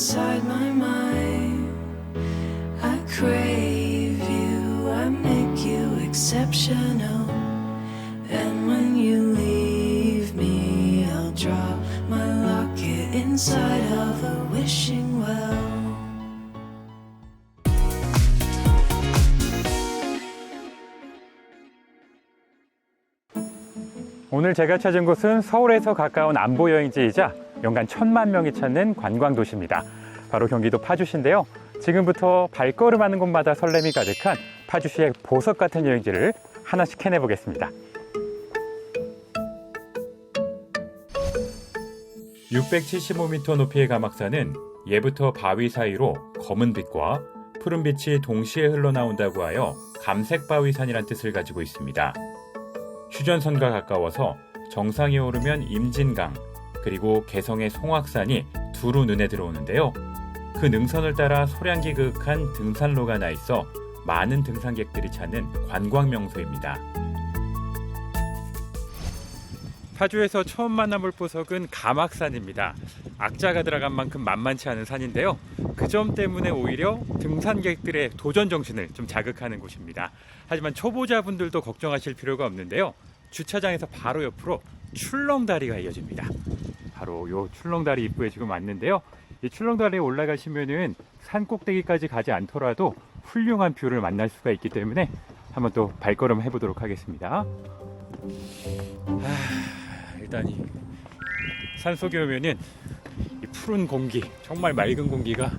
inside my mind. I crave you, I make you exceptional. And when you leave me, I'll draw my locket inside of a wishing well. 오늘 제가 찾은 곳은 서울에서 가까운 안보 여행지이자 연간 천만 명이 찾는 관광 도시입니다. 바로 경기도 파주시인데요. 지금부터 발걸음하는 곳마다 설렘이 가득한 파주시의 보석 같은 여행지를 하나씩 해내 보겠습니다. 675m 높이의 가막산은 예부터 바위 사이로 검은 빛과 푸른 빛이 동시에 흘러나온다고 하여 감색바위산이란 뜻을 가지고 있습니다. 휴전선과 가까워서 정상에 오르면 임진강 그리고 개성의 송악산이 두루 눈에 들어오는데요. 그 능선을 따라 소량기 그윽한 등산로가 나 있어 많은 등산객들이 찾는 관광 명소입니다. 파주에서 처음 만나볼 보석은 가막산입니다. 악자가 들어간 만큼 만만치 않은 산인데요. 그 점 때문에 오히려 등산객들의 도전 정신을 좀 자극하는 곳입니다. 하지만 초보자분들도 걱정하실 필요가 없는데요. 주차장에서 바로 옆으로 출렁다리가 이어집니다. 바로 요 출렁다리 입구에 지금 왔는데요. 이 출렁다리에 올라가시면은 산 꼭대기까지 가지 않더라도 훌륭한 뷰를 만날 수가 있기 때문에 한번 또 발걸음 해보도록 하겠습니다. 아, 일단 이 산속에 오면은 이 푸른 공기, 정말 맑은 공기가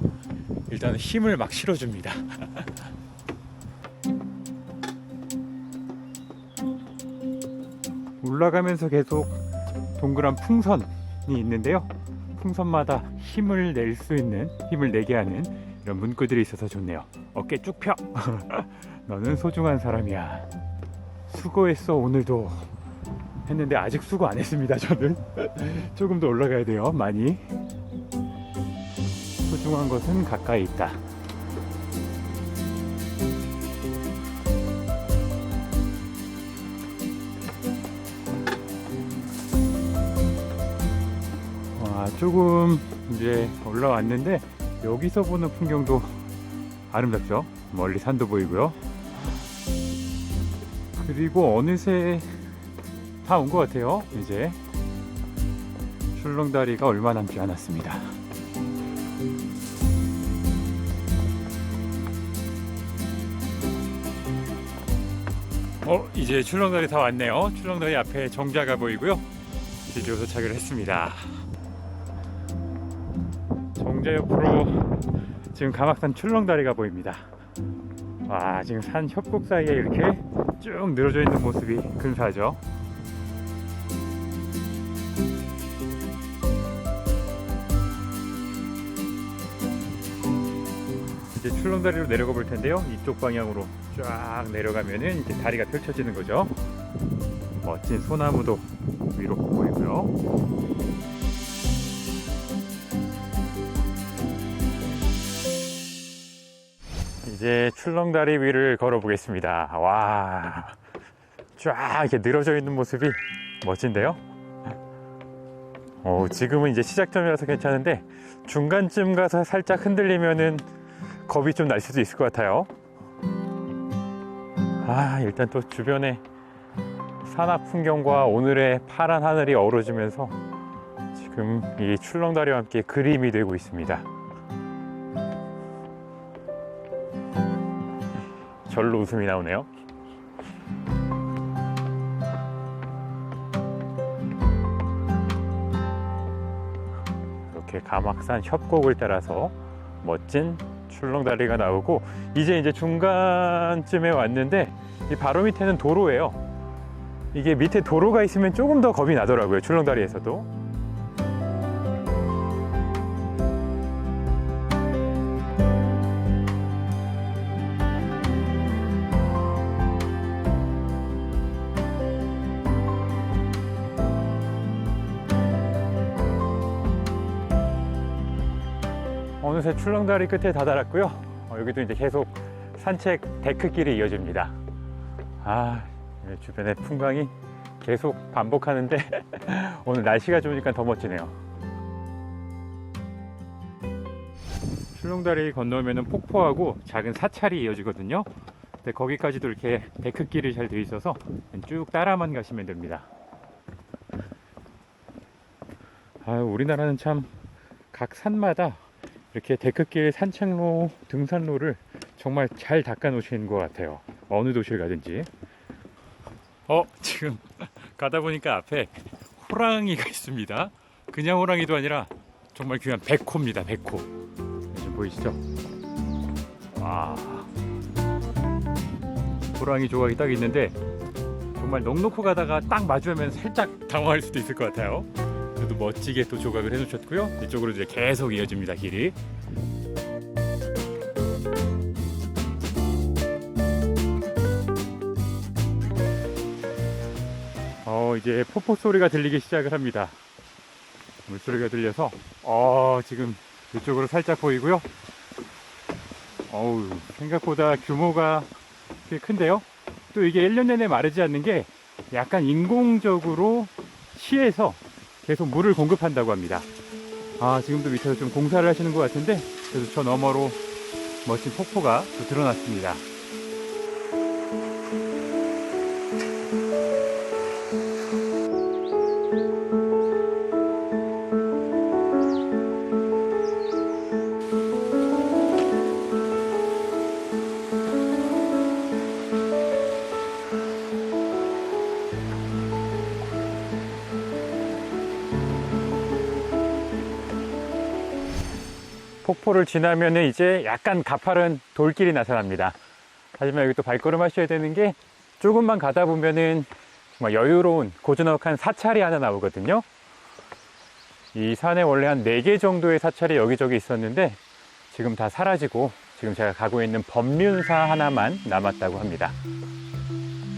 일단 힘을 막 실어줍니다. 올라가면서 계속 동그란 풍선 이 있는데요. 풍선마다 힘을 낼 수 있는, 힘을 내게 하는 이런 문구들이 있어서 좋네요. 어깨 쭉 펴! 너는 소중한 사람이야. 수고했어, 오늘도. 했는데 아직 수고 안 했습니다, 저는. 조금 더 올라가야 돼요, 많이. 소중한 것은 가까이 있다. 조금 이제 올라왔는데 여기서 보는 풍경도 아름답죠. 멀리 산도 보이고요. 그리고 어느새 다 온 것 같아요. 이제 출렁다리가 얼마 남지 않았습니다. 어, 이제 출렁다리 다 왔네요. 출렁다리 앞에 정자가 보이고요. 드디어 도착을 했습니다. 정자 옆으로 지금 가막산 출렁다리가 보입니다. 와, 지금 산 협곡 사이에 이렇게 쭉 늘어져 있는 모습이 근사하죠. 이제 출렁다리로 내려가 볼 텐데요. 이쪽 방향으로 쫙 내려가면은 이제 다리가 펼쳐지는 거죠. 멋진 소나무도 위로 보이고요. 이제 출렁다리 위를 걸어 보겠습니다. 와, 쫙 이렇게 늘어져 있는 모습이 멋진데요. 어, 지금은 이제 시작점이라서 괜찮은데 중간쯤 가서 살짝 흔들리면은 겁이 좀 날 수도 있을 것 같아요. 아, 일단 또 주변에 산악 풍경과 오늘의 파란 하늘이 어우러지면서 지금 이 출렁다리와 함께 그림이 되고 있습니다. 절로 웃음이 나오네요. 이렇게 가막산 협곡을 따라서 멋진 출렁다리가 나오고 이제 이제 중간쯤에 왔는데 이 바로 밑에는 도로예요. 이게 밑에 도로가 있으면 조금 더 겁이 나더라고요. 출렁다리에서도. 어느새 출렁다리 끝에 다다랐고요. 어, 여기도 이제 계속 산책 데크길이 이어집니다. 아, 이 주변의 풍광이 계속 반복하는데 오늘 날씨가 좋으니까 더 멋지네요. 출렁다리 건너면은 폭포하고 작은 사찰이 이어지거든요. 근데 거기까지도 이렇게 데크길이 잘돼 있어서 쭉 따라만 가시면 됩니다. 아, 우리나라는 참 각 산마다 이렇게 데크길, 산책로, 등산로를 정말 잘 닦아 놓으시는 것 같아요. 어느 도시를 가든지. 어, 지금 가다 보니까 앞에 호랑이가 있습니다. 그냥 호랑이도 아니라 정말 귀한 백호입니다. 백호. 지금 보이시죠? 와. 호랑이 조각이 딱 있는데 정말 넉넉히 가다가 딱 마주하면 살짝 당황할 수도 있을 것 같아요. 그래도 멋지게 또 조각을 해놓으셨고요. 이쪽으로 이제 계속 이어집니다. 길이. 어 이제 폭포 소리가 들리기 시작을 합니다. 물소리가 들려서 어 지금 이쪽으로 살짝 보이고요. 어우 생각보다 규모가 꽤 큰데요. 또 이게 1년 내내 마르지 않는 게 약간 인공적으로 시에서 계속 물을 공급한다고 합니다. 아 지금도 밑에서 좀 공사를 하시는 것 같은데 그래도 저 너머로 멋진 폭포가 또 드러났습니다. 폭포를 지나면은 이제 약간 가파른 돌길이 나타납니다. 하지만 여기 또 발걸음 하셔야 되는 게 조금만 가다 보면은 정말 여유로운 고즈넉한 사찰이 하나 나오거든요. 이 산에 원래 한 4개 정도의 사찰이 여기저기 있었는데 지금 다 사라지고 지금 제가 가고 있는 법륜사 하나만 남았다고 합니다.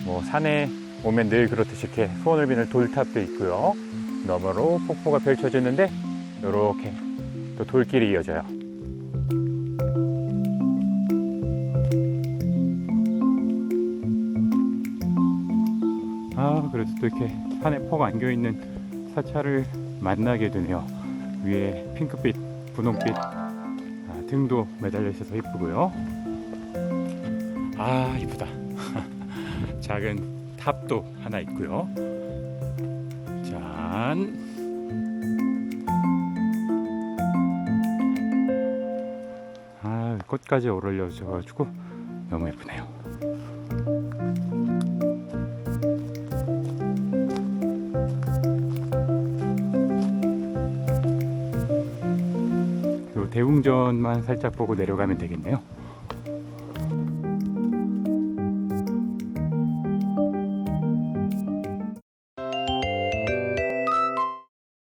뭐 산에 오면 늘 그렇듯이 이렇게 소원을 비는 돌탑도 있고요. 너머로 폭포가 펼쳐지는데 이렇게 또 돌길이 이어져요. 아, 그래도 또 이렇게 산에 폭 안겨 있는 사찰을 만나게 되네요. 위에 핑크빛, 분홍빛 아, 등도 매달려 있어서 이쁘고요. 아, 이쁘다. 작은 탑도 하나 있고요. 짠. 아, 꽃까지 어울려져가지고 너무 예쁘네요. 요 대웅전만 살짝 보고 내려가면 되겠네요.